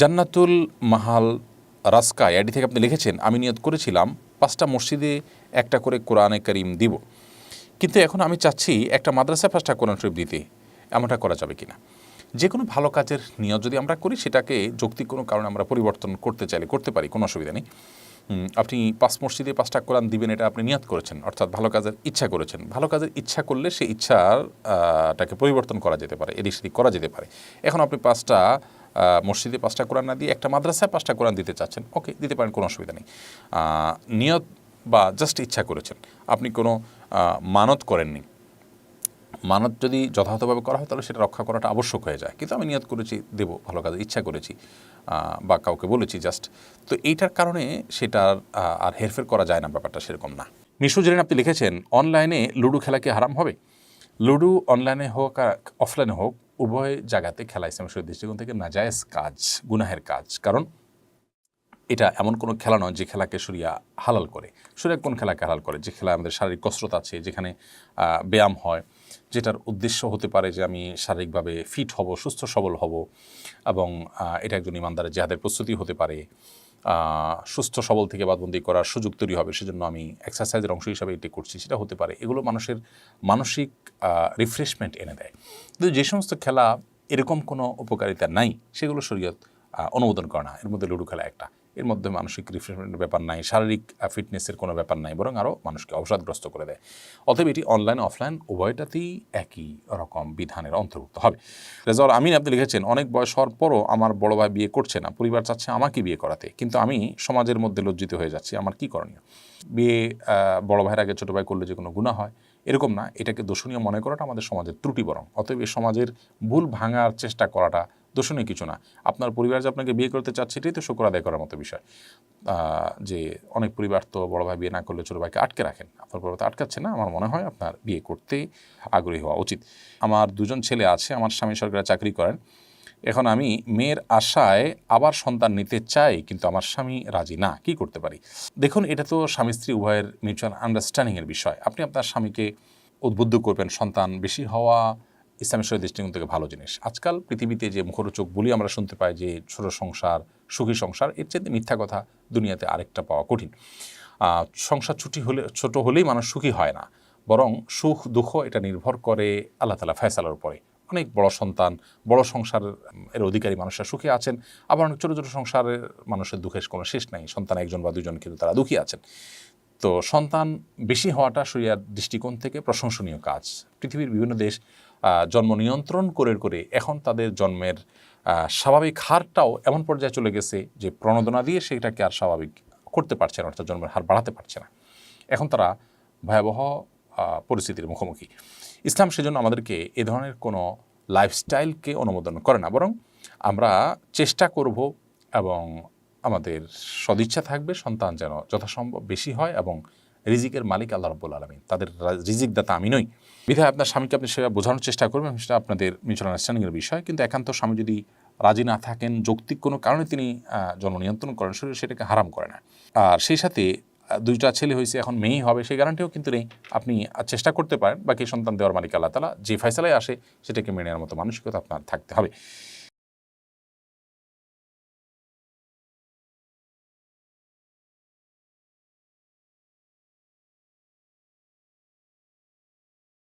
জান্নাতুল মাহাল রাস্কা এডি থেকে আপনি লিখেছেন, আমি নিয়ত করেছিলাম, পাঁচটা মসজিদে একটা করে কোরআনে করিম দিব। কিন্তু এখন আমি চাচ্ছি একটা মাদ্রাসা পাঁচটা কোরআন শরীফ দিতে, এমনটা করা যাবে কিনা? যে কোনো ভালো কাজের নিয়ত যদি আমরা করি, সেটাকে যৌক্তিক কোনো কারণে আমরা পরিবর্তন করতে চাইলে, করতে পারি, কোনো অসুবিধা নেই। আপনি পাঁচ মসজিদে পাঁচটা কোরআন দিবেন এটা আপনি নিয়ত করেছেন অর্থাৎ ভালো কাজের ইচ্ছা করেছেন। ভালো কাজের ইচ্ছা করলে সেই ইচ্ছার আহ, টাকে পরিবর্তন করা যেতে পারে এদিক সেদিক করা যেতে পারে। এখন আপনি পাঁচটা মসজিদে পাঁচটা কোরআন না দিয়ে একটা মাদ্রাসায় পাঁচটা কোরআন দিতে চাচ্ছেন ওকে দিতে পারেন কোনো অসুবিধা নেই। নিয়ত বা জাস্ট ইচ্ছা করেছেন। আপনি কোনো মানত করেননি। মানত যদি যথাযথভাবে করা হয়, তাহলে সেটা রক্ষা করাটা আবশ্যক হয়ে যায়। কিন্তু আমি নিয়ত করেছি, দেব ভালো কাজে, ইচ্ছা করেছি বা কাউকে বলেছি জাস্ট তো এইটার কারণে সেটার আর হেরফের করা যায় না, ব্যাপারটা সেরকম না। মিশু জেরিন আপনি লিখেছেন, অনলাইনে লুডো খেলা কি হারাম হবে? লুডো অনলাইনে হোক আর অফলাইনে হোক, উভয় জায়গাতে খেলা ইসলাম শরীর দৃষ্টিকোণ থেকে নাজায়েজ কাজ, গুনাহের কাজ। কারণ এটা এমন কোনো খেলা নয় যে খেলাকে সরিয়া হালাল করে। সরিয়া কোন খেলাকে হালাল করে? যে খেলা আমাদের শারীরিক কসরত আছে, যেখানে ব্যায়াম হয় যেটার উদ্দেশ্য হতে পারে যে আমি শারীরিকভাবে ফিট হব, সুস্থ সবল হব এবং এটা একজন ইমানদারের জেহাদের প্রস্তুতি হতে পারে। সুস্থ সবল থেকে বাদবন্দি করার সুযোগ তৈরি হবে, সেজন্য আমি এক্সারসাইজের অংশ হিসাবে এটি করছি, সেটা হতে পারে। এগুলো মানুষের মানসিক রিফ্রেশমেন্ট এনে দেয়। কিন্তু যে সমস্ত খেলা এরকম কোনো উপকারিতা নাই, সেগুলো শরীয়ত অনুমোদন করে না। এর মধ্যে লুডো খেলা একটা। এর মধ্যে মানসিক রিফ্রেশমেন্টের ব্যাপার নাই, শারীরিক ফিটনেসের কোনো ব্যাপার নাই, বরং আরও মানুষকে অবসাদগ্রস্ত করে দেয়। অতএব এটি অনলাইন অফলাইন উভয়টাতেই একই রকম বিধানের অন্তর্ভুক্ত হবে। রেজাউল আমিন আপনি লিখেছেন, অনেক বয়স হওয়ার পরও আমার বড় ভাই বিয়ে করছে না, পরিবার চাচ্ছে আমাকে বিয়ে করাতে। কিন্তু আমি সমাজের মধ্যে লজ্জিত হয়ে যাচ্ছি, আমার কি করণীয়? বিয়ে বড় ভাইয়ের আগে ছোটো ভাই করলে যে কোনো গুণা হয়, এরকম না। এটাকে দোষণীয় মনে করাটা আমাদের সমাজের ত্রুটি বরং। অতএব এই সমাজের ভুল ভাঙার চেষ্টা করাটা দোষণীয় কিছু না। আপনার পরিবার যে আপনাকে বিয়ে করতে চাচ্ছে, এটাই তো শুক্র আদায় করার মতো বিষয়। যে অনেক পরিবার তো বড় ভাই বিয়ে না করলে ছোটো ভাইকে আটকে রাখেন। আপনার পরিবার তো আটকাচ্ছে না, আমার মনে হয় আপনার বিয়ে করতে আগ্রহী হওয়া উচিত। আমার দুজন ছেলে আছে, আমার স্বামী সরকারি চাকরি করেন। এখন আমি মেয়ের আশায় আবার সন্তান নিতে চাই, কিন্তু আমার স্বামী রাজি না। কি করতে পারি? দেখুন, এটা তো স্বামী স্ত্রী উভয়ের মিউচুয়াল আন্ডারস্ট্যান্ডিংয়ের বিষয়। আপনি আপনার স্বামীকে উদ্বুদ্ধ করবেন, সন্তান বেশি হওয়া ইসলামের শরীর দৃষ্টিকোণ থেকে ভালো জিনিস। আজকাল পৃথিবীতে যে মুখরোচক বলি আমরা শুনতে পাই যে ছোট সংসার, সুখী সংসার, এর চেয়ে মিথ্যা কথা দুনিয়াতে আরেকটা পাওয়া কঠিন। সংসার ছুটি হলে, ছোট হলেই মানুষ সুখী হয় না। বরং সুখ, দুঃখ এটা নির্ভর করে আল্লাহ তালা ফয়সালার উপরে। অনেক বড় সন্তান, বড় সংসার এর অধিকারী মানুষরা সুখী আছেন, আবার অনেক ছোটো ছোটো সংসারের মানুষের দুঃখের কোনো শেষ নাই। সন্তান একজন বা দুজন কিন্তু তারা দুঃখী আছেন। তো সন্তান বেশি হওয়াটা শরিয়ার দৃষ্টিকোণ থেকে প্রশংসনীয় কাজ। পৃথিবীর বিভিন্ন দেশ জন্ম নিয়ন্ত্রণ করে করে এখন তাদের জন্মের স্বাভাবিক হারটাও এমন পর্যায়ে চলে গেছে যে প্রণোদনা দিয়ে সেটাকে আর স্বাভাবিক করতে পারছে না, অর্থাৎ জন্মের হার বাড়াতে পারছে না। এখন তারা ভয়াবহ পরিস্থিতির মুখোমুখি। ইসলাম সেজন্য আমাদেরকে এ ধরনের কোনো লাইফস্টাইলকে অনুমোদন করে না, বরং আমরা চেষ্টা করব এবং আমাদের সদিচ্ছা থাকবে, সন্তান যেন যথাসম্ভব বেশি হয় এবং রিজিকের মালিক আল্লাহ রব্বুল আলমী তাদের রিজিক দাতা আমি নই। বিধায় আপনার স্বামীকে আপনি সেটা বোঝানোর চেষ্টা করবেন, সেটা আপনাদের মিউচুয়াল আন্ডারস্ট্যান্ডিংয়ের বিষয়। কিন্তু একান্ত স্বামী যদি রাজি না থাকেন, যৌক্তিক কোনো কারণে তিনি জন্ম নিয়ন্ত্রণ করেন, শরীর সেটাকে হারাম করে না। আর সেই সাথে দুইটা ছেলে হয়েছে, এখন মেয়েই হবে, সেই গ্যারান্টিও কিন্তু নেই। আপনি চেষ্টা করতে পারেন, বাকি সন্তান দেওয়ার মালিক আল্লাহ তালা যে ফয়সালায় আসে, সেটাকে মেনে নেওয়ার মতো মানসিকতা আপনার থাকতে হবে।